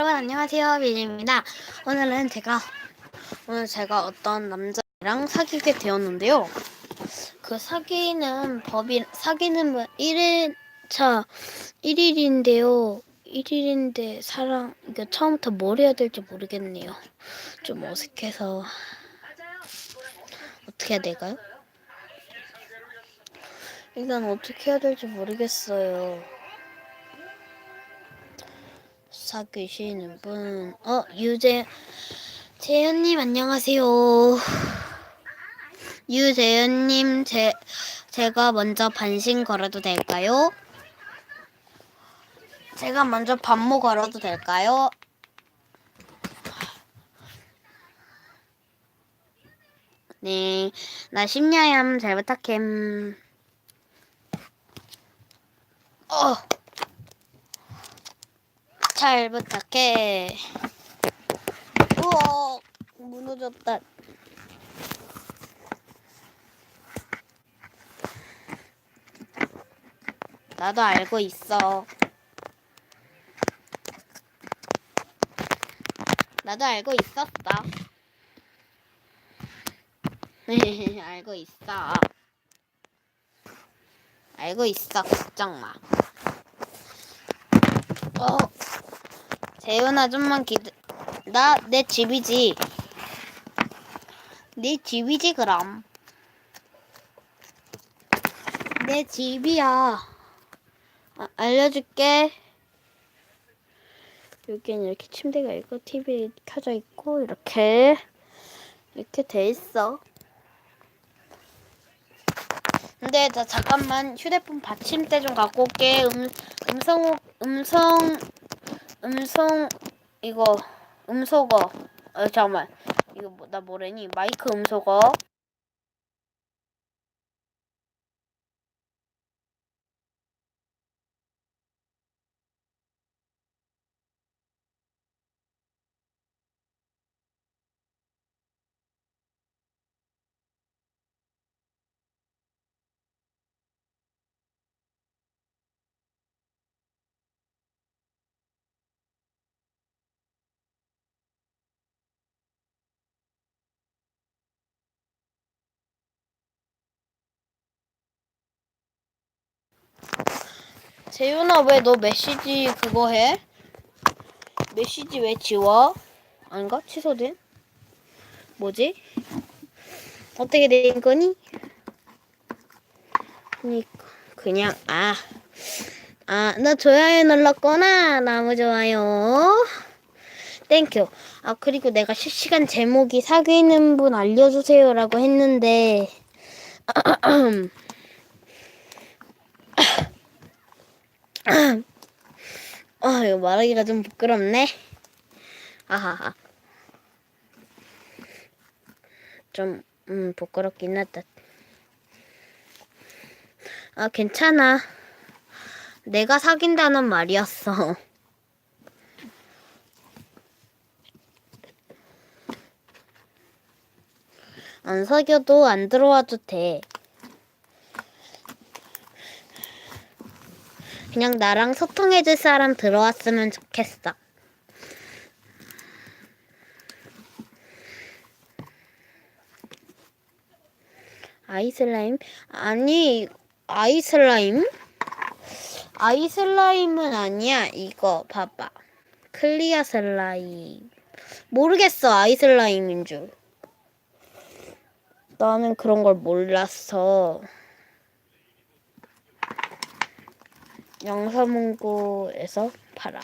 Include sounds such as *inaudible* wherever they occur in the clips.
여러분 안녕하세요 비니입니다. 오늘은 제가 오늘 제가 어떤 남자랑 사귀게 되었는데요. 그 사귀는 법이 사귀는 분 1일차 1일인데요. 1일인데 사랑 이게 처음부터 뭘 해야 될지 모르겠네요. 좀 어색해서 어떻게 해야 될까요? 일단 어떻게 해야 될지 모르겠어요. 사귀시는 분, 어, 유재, 재현님 안녕하세요. 유재현님, 제, 제가 먼저 반신 걸어도 될까요? 제가 먼저 반모 걸어도 될까요? 네, 나 심야얌 잘 부탁해. 어. 잘 부탁해. 우와, 무너졌다. 나도 알고 있어. 나도 알고 있었어. *laughs* 알고 있어. 알고 있어. 걱정 마. 어. 재훈아 좀만 기다. 나 내 집이지. 내 집이지 그럼. 내 집이야. 아, 알려줄게. 여기는 이렇게 침대가 있고 TV 켜져 있고 이렇게 이렇게 돼 있어. 근데 나 잠깐만 휴대폰 받침대 좀 갖고 올게. 음 음성 음성 음성 이거 음소거 어 잠깐만. 이거 뭐, 나 뭐래니? 마이크 음소거 재윤아 왜 너 메시지 그거 해? 메시지 왜 지워? 아닌가? 취소된? 뭐지? 어떻게 된 거니? 그니까 그냥 아. 아, 너 좋아요 눌렀구나. 너무 좋아요. 땡큐. 아, 그리고 내가 실시간 제목이 사귀는 분 알려주세요라고 했는데, *clears throat* 아, 이거 말하기가 좀 부끄럽네. 아하하. 좀, 음, 부끄럽긴 하다. 아, 괜찮아. 내가 사귄다는 말이었어. 안 사귀어도 안 들어와도 돼. 그냥 나랑 소통해줄 사람 들어왔으면 좋겠어. 아이슬라임? 아니, 아이슬라임? 아이슬라임은 아니야. 이거 봐봐. 클리어 슬라임. 모르겠어. 아이슬라임인 줄. 나는 그런 걸 몰랐어. 영서문구에서 팔아.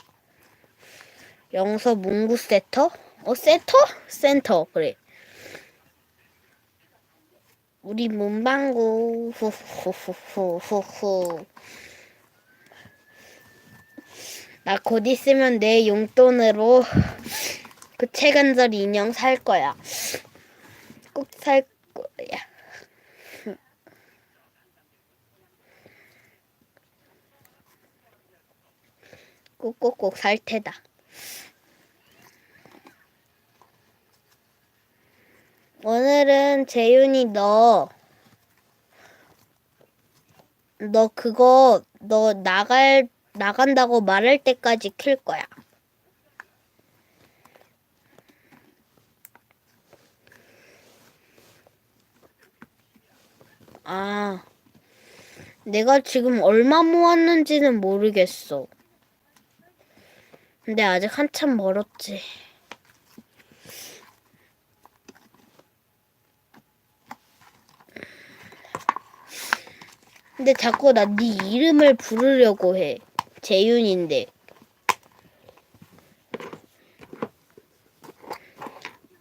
영서문구 세터? 어, 세터? 센터. 그래. 우리 문방구 후후후후후후 나 곧 있으면 내 용돈으로 그 채간절 인형 살 거야 꼭 살 거야 꼭꼭꼭 살 테다. 오늘은 재윤이 너, 너 그거, 너 나갈, 나간다고 말할 때까지 킬 거야. 아, 내가 지금 얼마 모았는지는 모르겠어. 근데 아직 한참 멀었지. 근데 자꾸 나 네 이름을 부르려고 해. 재윤인데.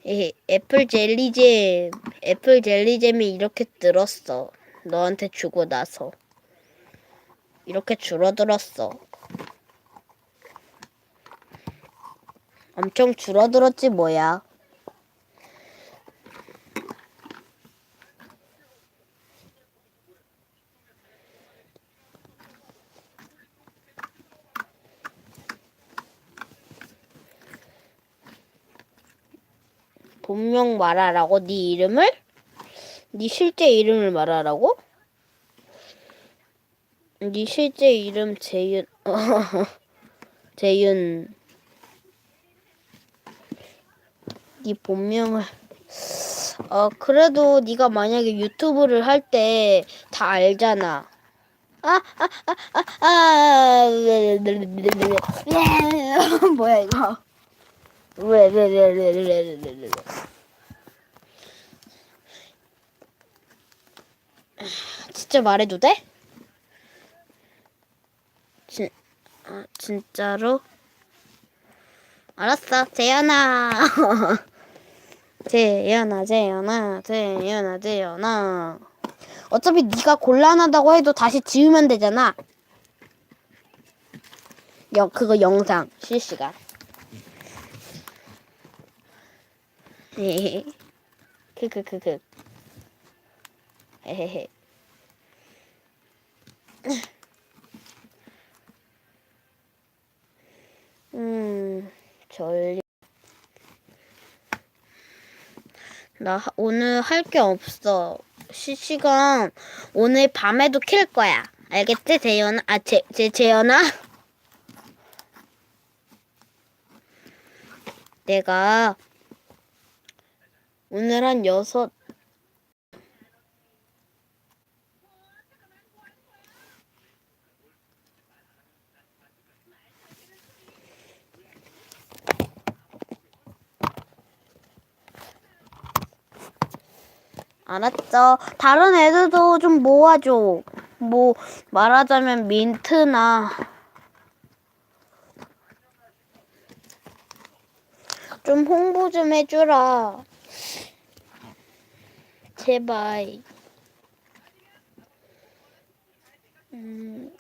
에, 애플 젤리잼, 애플 젤리잼이 이렇게 늘었어. 너한테 주고 나서. 이렇게 줄어들었어. 엄청 줄어들었지 뭐야. 본명 말하라고 네 이름을? 네 실제 이름을 말하라고? 네 실제 이름 재윤 *laughs* 재윤 네 본명을 어 그래도 네가 만약에 유튜브를 할 때 다 알잖아. 아, 아, 아, 아, 아, *laughs* 뭐야 이거? 왜, 왜, 왜, 왜, 왜, 왜, 왜, 왜. 진짜 말해도 돼? 진, 아, 진짜로? 알았어, 재현아. *laughs* 재현아, 재현아, 재현아, 재현아. 어차피 네가 곤란하다고 해도 다시 지우면 되잖아. 여, 그거 영상 실시간. 크크크크. 헤헤헤. 음, 졸려. 나 하- 오늘 할 게 없어. 실시간 오늘 밤에도 킬 거야. 알겠지, 재현아? 아, 제, 제, 재현아? 내가 오늘 한 여섯 알았죠. 다른 애들도 좀 모아줘. 뭐 말하자면 민트나 좀 홍보 좀 해주라. 제발. 음.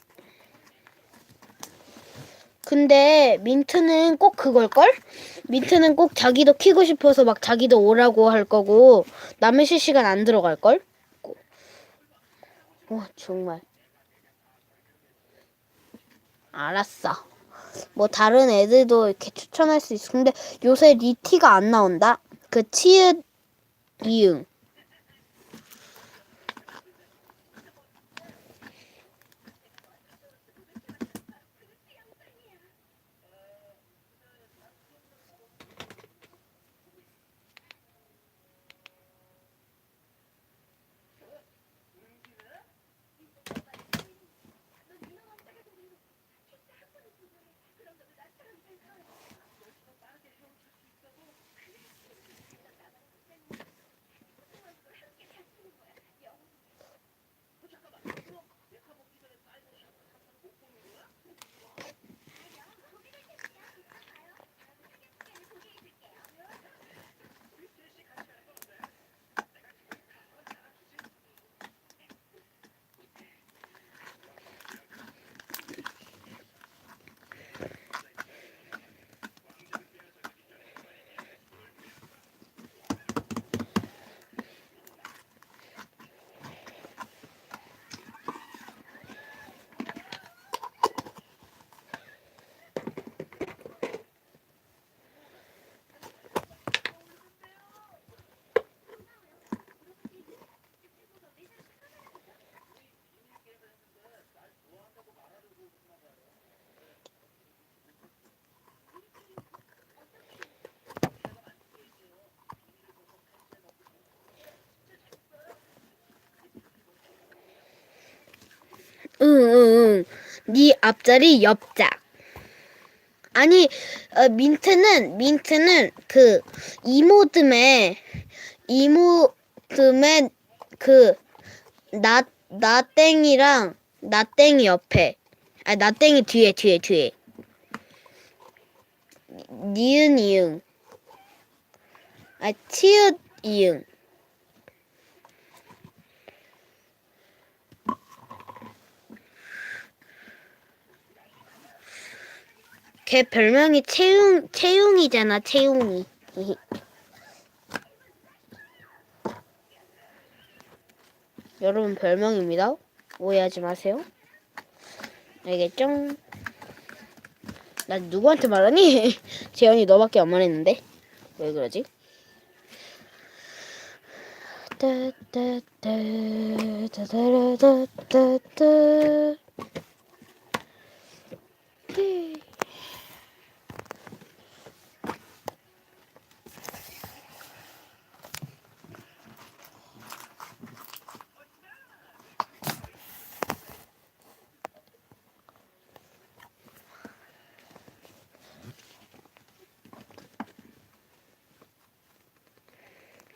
근데 민트는 꼭 그걸걸? 민트는 꼭 자기도 키고 싶어서 막 자기도 오라고 할 거고 남의 실시간 안 들어갈걸? 와 정말. 알았어. 뭐 다른 애들도 이렇게 추천할 수 있어. 근데 요새 리티가 안 나온다? 그 치읓 이응 네 앞자리 옆작. 아니 어, 민트는 민트는 그 이모듬에 이모듬에 그나 나땡이랑 나땡이 옆에. 아 나땡이 뒤에 뒤에 뒤에. 니은 이응. 아 치읓 이응 걔 별명이 채용 채용이잖아 채용이 *laughs* 여러분 별명입니다 오해하지 마세요 알겠죠? 나 누구한테 말하니? *laughs* 재현이 너밖에 안 말했는데 왜 그러지?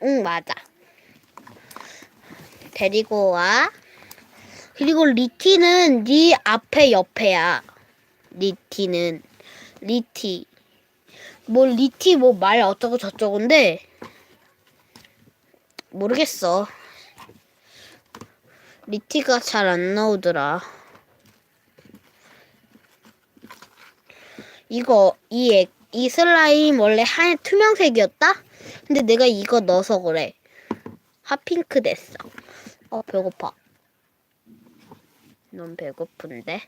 응 맞아. 데리고 와. 그리고 리티는 네 앞에 옆에야. 리티는. 리티. 뭐 리티 뭐 말 어쩌고 저쩌고인데 모르겠어. 리티가 잘 안 나오더라. 이거 이, 액- 이 슬라임 원래 하얀 투명색이었다? 근데 내가 이거 넣어서 그래. 핫핑크 됐어. 어 배고파. 넌 배고픈데?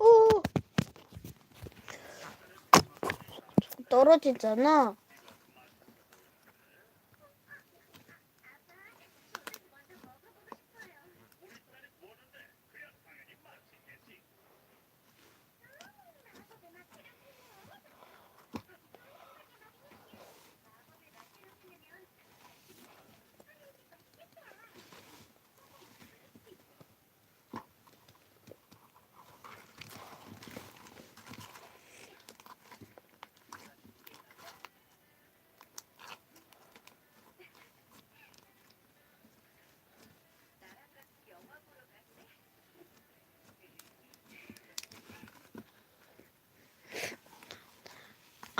오! 떨어지잖아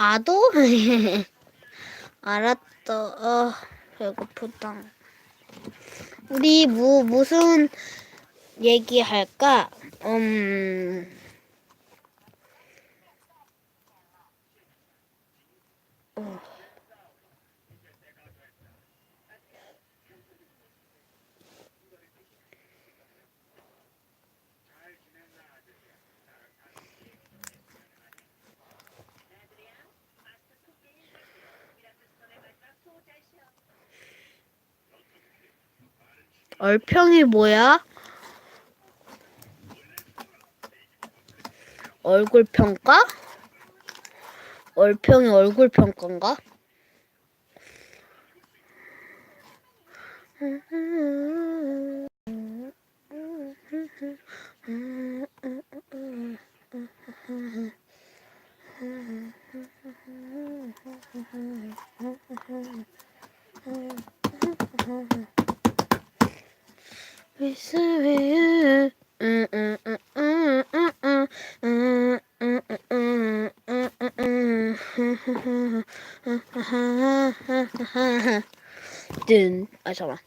아도? 알았어. 어, 배고프다. 우리 무 무슨 얘기할까? 음. 얼평이 뭐야? 얼굴 평가? 얼평이 얼굴 평가인가? 뜬, 아, 잠깐만.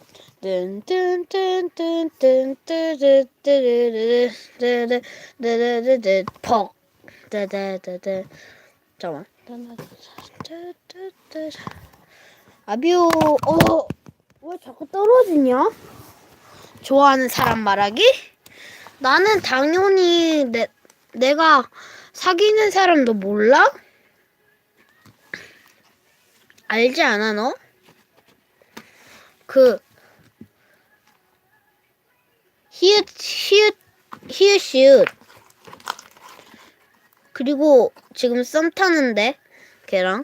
뜬, 뜬, 뜬, 뜬, 뜬, 뜨르, 뜨르르, 아비오, 어, 왜 자꾸 떨어지냐? 좋아하는 사람 말하기? 나는 당연히 내, 내가 사귀는 사람도 몰라? 알지 않아 너? 그 히읗 히읗 히읗 시읒 그리고 지금 썸 타는데 걔랑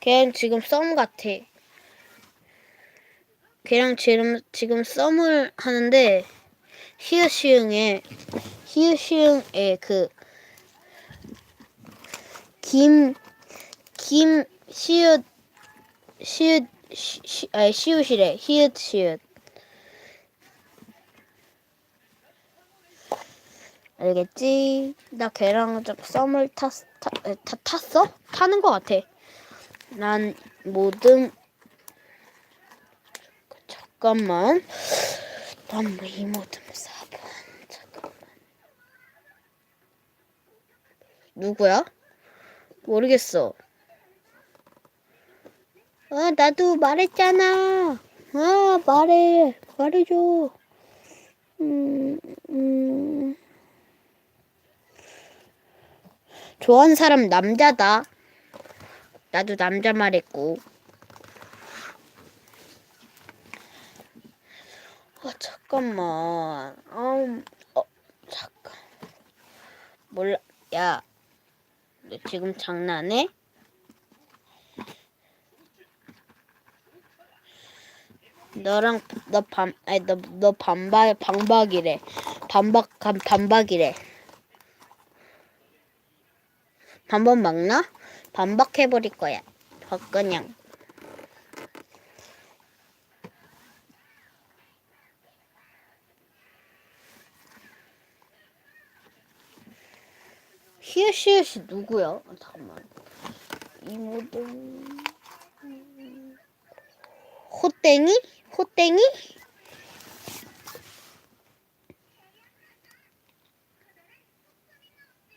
걔는 지금 썸 같아. 걔랑 지금 지금 썸을 하는데 히읗 시흥에 히읗 시흥에 그 김 김 시읒 시읒 시, 시, 아니 시읒이래 히읗 시읒 알겠지? 나 걔랑 좀 썸을 탔, 타, 에, 타, 탔어? 타는 거 같아. 난 모든 잠깐만. 난뭐이 모든 4번. 잠깐만. 누구야? 모르겠어. 아, 나도 말했잖아. 아, 말해. 말해줘. 음, 음. 좋아하는 사람 남자다. 나도 남자 말했고. 아 잠깐만. 음, 어 잠깐. 몰라. 야, 너 지금 장난해? 너랑 너밤 아니 너너 반박 반박이래. 반박 간 반박이래. 반박 막나? 반박해버릴 거야. 박근영. 히읗히읗이 누구야? 아, 잠깐만. 이모들. 호땡이? 호땡이?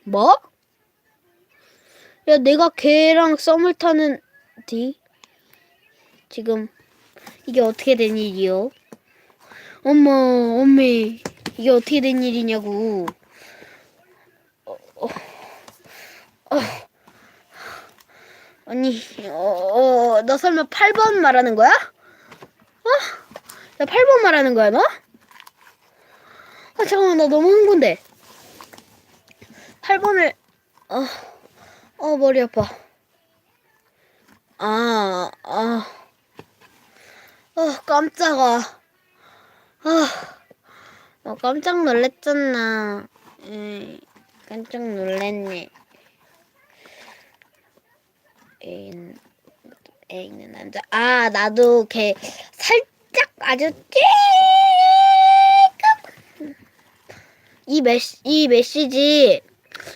뭐? 야, 내가 걔랑 썸을 타는 디? 지금 이게 어떻게 된 일이요? 어머, 어메, 이게 어떻게 된 일이냐고. 어, 어, 어. 아니, 어, 어, 너 설마 8번 말하는 거야? 어? 나 8번 말하는 거야, 너? 아, 잠깐만, 나 너무 흥분돼. 8번을, 어. 어, 머리 아파. 아, 아. 아, 깜짝아. 아, 어, 깜짝 놀랬잖아. 에이, 깜짝 놀랬네. 애인, 애인은 남자. 아, 나도 걔 살짝 아주 쬐끔. 이 메시, 이 메시지.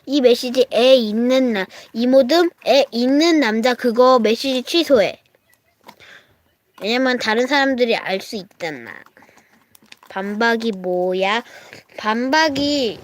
이 메시지 애 있는 나 이모듬 애 있는 남자 그거 메시지 취소해. 왜냐면 다른 사람들이 알 수 있잖아. 반박이 뭐야? 반박이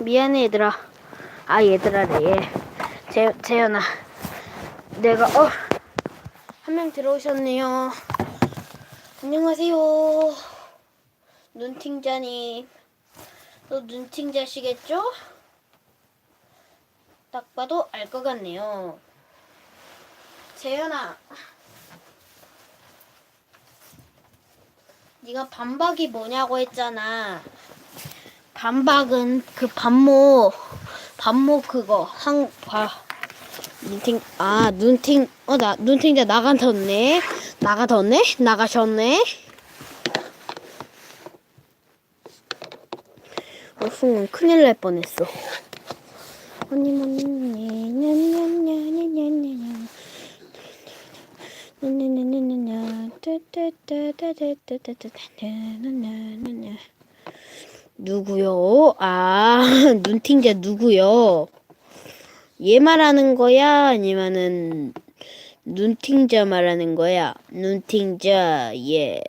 미안해 얘들아. 아 얘들아래 얘. 재 재현아. 내가 어 한 명 들어오셨네요. 안녕하세요. 눈팅자님. 또 눈팅자시겠죠? 딱 봐도 알 것 같네요. 재현아. 네가 반박이 뭐냐고 했잖아. 반박은 그 반모 반모 그거 한봐 눈팅 아 눈팅 어 나 눈팅자 나가셨네 나가셨네 나가셨네 어 순간 큰일 날 뻔했어 언니 언니 냐냐냐냐냐냐냐 냐냐냐냐냐 따따따따따따따따따따따따따따따 누구요? 아, *laughs* 눈팅자 누구요? 얘 말하는 거야? 아니면은 눈팅자 말하는 거야? 눈팅자, 예.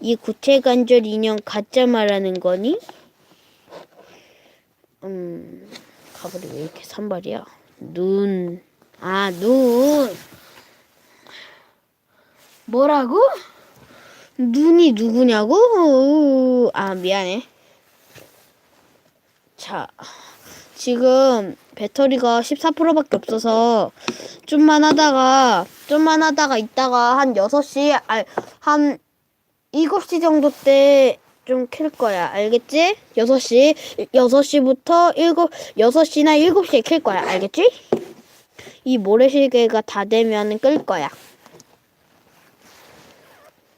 이 구체 관절 인형 가짜 말하는 거니? 음, 가발이 왜 이렇게 산발이야? 눈, 아, 눈. 뭐라고? 눈이 누구냐고? 아, 미안해. 자, 지금 배터리가 14%밖에 없어서 좀만 하다가, 좀만 하다가 있다가 한 6시, 아, 한 7시 정도 때좀켤 거야. 알겠지? 6시, 6시부터 7, 6시나 7시에 켤 거야. 알겠지? 이 모래시계가 다 되면 끌 거야.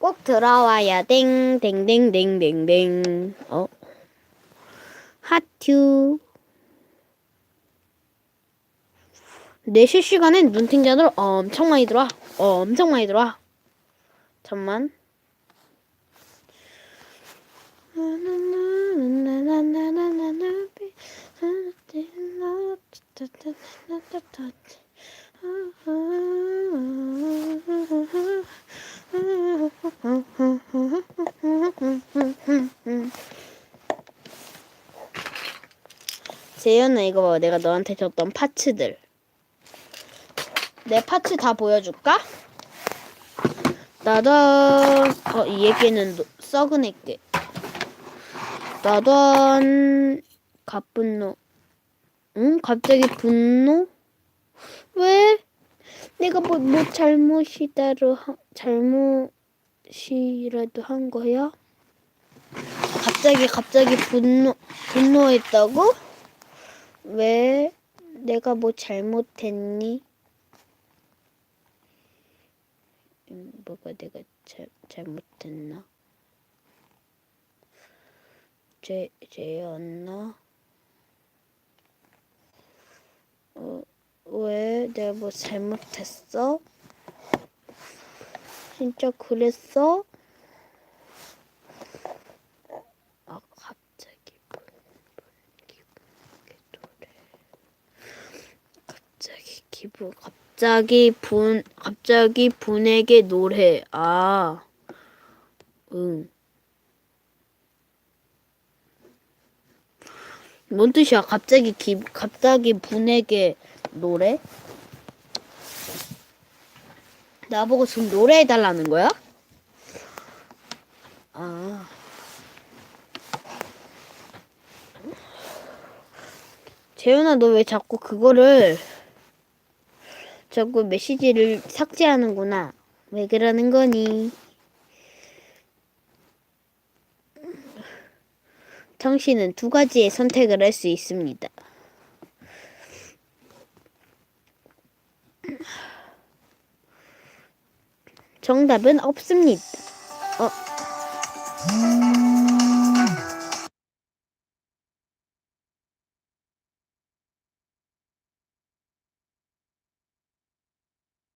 꼭 들어와야 땡 땡땡땡땡땡 어? 하튜 내 실시간엔 눈팅자들 엄청 많이 들어와. 엄청 많이 들어와. 잠만 재현아 이거 봐 내가 너한테 줬던 파츠들 내 파츠 다 보여줄까? 나단 어, 이 얘기는 노- 썩은 애게 나단 가분노 응? 갑자기 분노? 왜? 내가 뭐, 뭐 잘못이다로 하, 잘못이라도 한 거야? 갑자기 갑자기 분노 분노했다고? 왜? 내가 뭐 잘못했니? 음, 뭐가 내가 잘 잘못했나? 제 제였나? 어, 왜 내가 뭐 잘못했어? 진짜 그랬어? 아 갑자기 분, 분, 기분하게 노래. 갑자 기 기분 갑자기 분 갑자기 분에게 노래. 아. 응. 뭔 뜻이야? 갑자기 기 갑자기 분에게 노래? 나보고 지금 노래해 달라는 거야? 아. 재현아 너 왜 자꾸 그거를 자꾸 메시지를 삭제하는구나. 왜 그러는 거니? 당신은 두 가지의 선택을 할 수 있습니다. 정답은 없습니다. 어.